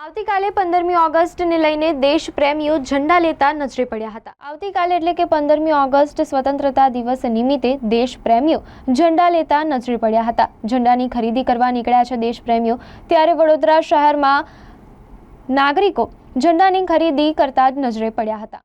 આવતીકાલે પંદરમી ઓગસ્ટને લઈને દેશ પ્રેમીઓ ઝંડા લેતા નજરે પડ્યા હતા. આવતીકાલે એટલે કે પંદરમી ઓગસ્ટ સ્વતંત્રતા દિવસ નિમિત્તે દેશ પ્રેમીઓ ઝંડા લેતા નજરે પડ્યા હતા. ઝંડાની ખરીદી કરવા નીકળ્યા છે દેશ પ્રેમીઓ ત્યારે વડોદરા શહેરમાં નાગરિકો ઝંડાની ખરીદી કરતા જ નજરે પડ્યા હતા.